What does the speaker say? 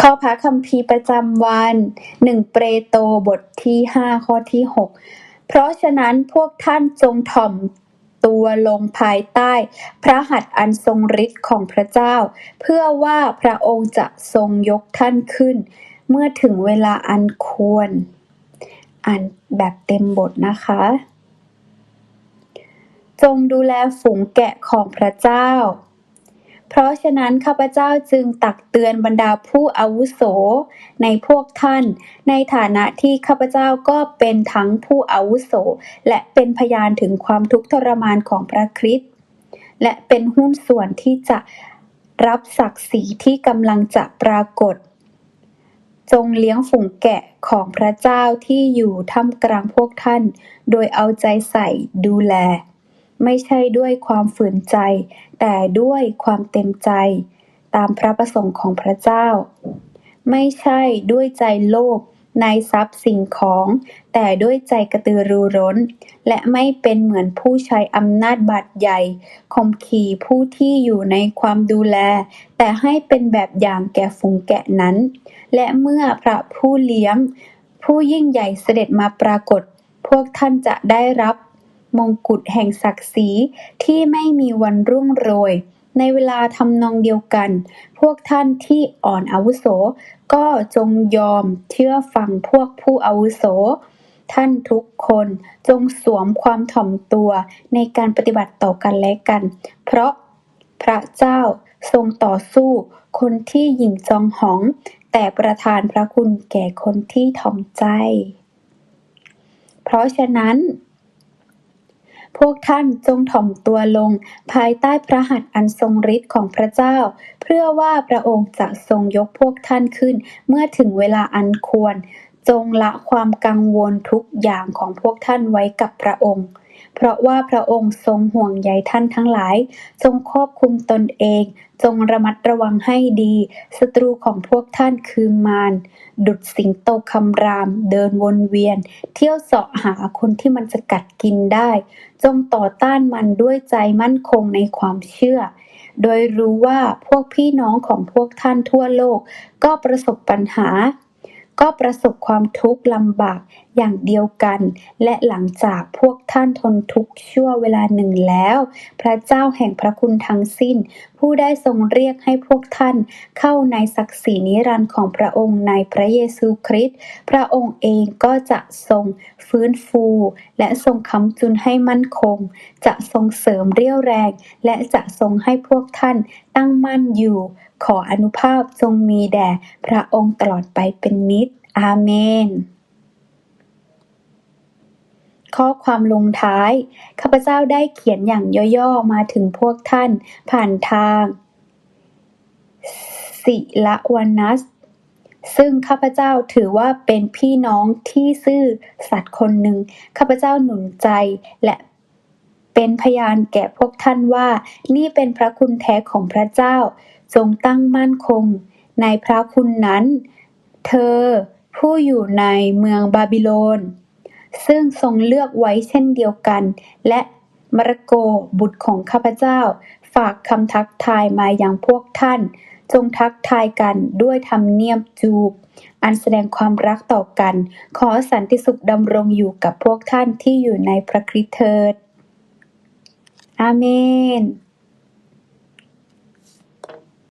ข้อพระคัมภีร์ประจำวันหนึ่งเปรโตบทที่ห้าข้อที่หกเพราะฉะนั้นพวกท่านจงถ่อมตัวลงภายใต้ พระหัตถ์อันทรงฤทธิ์ของพระเจ้า เพื่อว่าพระองค์จะทรงยกท่านขึ้น เมื่อถึงเวลาอันควร อ่านแบบเต็มบทนะคะ จงดูแลฝูงแกะของพระเจ้า เพราะฉะนั้นข้าพเจ้าจึงตักเตือนบรรดาผู้อาวุโสในพวกท่าน ในฐานะที่ข้าพเจ้าก็เป็นทั้งผู้อาวุโส และเป็นพยานถึงความทุกข์ทรมานของพระคริสต์และเป็นหุ้นส่วนที่จะรับศักดิ์ศรีที่กำลังจะปรากฏ จงเลี้ยงฝูงแกะของพระเจ้าที่อยู่ท่ามกลางพวกท่าน โดยเอาใจใส่ดูแล ไม่ใช่ด้วยความฝืนใจ แต่ด้วยความเต็มใจ ตามพระประสงค์ของพระเจ้า ไม่ใช่ด้วยใจโลภในทรัพย์สิ่งของ แต่ด้วยใจกระตือรือร้น และไม่เป็นเหมือนผู้ใช้อำนาจบาดใหญ่ข่มขี่ผู้ที่อยู่ในความดูแล แต่ให้เป็นแบบอย่างแก่ฝูงแกะนั้น และเมื่อพระผู้เลี้ยง ผู้ยิ่งใหญ่เสด็จมาปรากฏ พวกท่านจะได้รับ มงกุฎแห่งศักดิ์ศรีที่ไม่มีวันรุ่งโรย ในเวลาทำนองเดียวกัน พวกท่านที่อ่อนอาวุโส ก็จงยอมเชื่อฟังพวกผู้อาวุโส ท่านทุกคนจงสวมความถ่อมตัวในการปฏิบัติต่อกันและกัน เพราะพระเจ้าทรงต่อสู้คนที่หยิ่งจองหอง แต่ประทานพระคุณแก่คนที่ถ่อมใจ เพราะฉะนั้น พวกท่านจงถ่อมตัวลง ภายใต้พระหัตถ์อันทรงฤทธิ์ของพระเจ้า เพื่อว่าพระองค์จะทรงยกพวกท่านขึ้น เมื่อถึงเวลาอันควร จงละความกังวลทุกอย่างของพวกท่านไว้กับพระองค์ เพราะว่าพระองค์ทรงห่วงใยท่านทั้งหลาย จงควบคุมตนเอง จงระมัดระวังให้ดี ศัตรูของพวกท่านคือมาร ดุจสิงโตคำราม เดินวนเวียน เที่ยวเสาะหาคนที่มันจะกัดกินได้ จงต่อต้านมันด้วยใจมั่นคงในความเชื่อ โดยรู้ว่าพวกพี่น้องของพวกท่านทั่วโลก ก็ประสบปัญหา ก็ประสบความทุกข์ลำบากอย่างเดียวกัน และหลังจากพวกท่านทนทุกข์ชั่วเวลาหนึ่งแล้ว พระเจ้าแห่งพระคุณทั้งสิ้น ผู้ได้ทรงเรียกให้พวกท่านเข้าในศักดิ์ศรีนิรันดร์ของพระองค์ในพระเยซูคริสต์พระองค์เองก็จะทรงฟื้นฟู และทรงค้ำจุนให้มั่นคง จะทรงเสริมเรี่ยวแรง และจะทรงให้พวกท่านตั้งมั่นอยู่ ขออนุภาพจงมีแด่พระองค์ตลอดไปเป็นนิจ อาเมน ข้อความลงท้าย ข้าพเจ้าได้เขียนอย่างย่อๆ มาถึงพวกท่านผ่านทางศิลวนัสซึ่งข้าพเจ้าถือว่าเป็นพี่น้องที่ซื่อสัตย์คนหนึ่งข้าพเจ้าหนุนใจและ เป็นพยานแก่พวกท่านว่า นี่เป็นพระคุณแท้ของพระเจ้าจงตั้งมั่นคง ในพระคุณนั้น เธอผู้อยู่ในเมืองบาบิโลน ซึ่งทรงเลือกไว้เช่นเดียวกัน และมารโกบุตรของข้าพเจ้า ฝากคำทักทายมายังพวกท่าน จงทักทายกันด้วยธรรมเนียมจูบ อันแสดงความรักต่อกัน ขอสันติสุขดำรงอยู่กับพวกท่านที่อยู่ในพระคริสต์เถิด อาเมน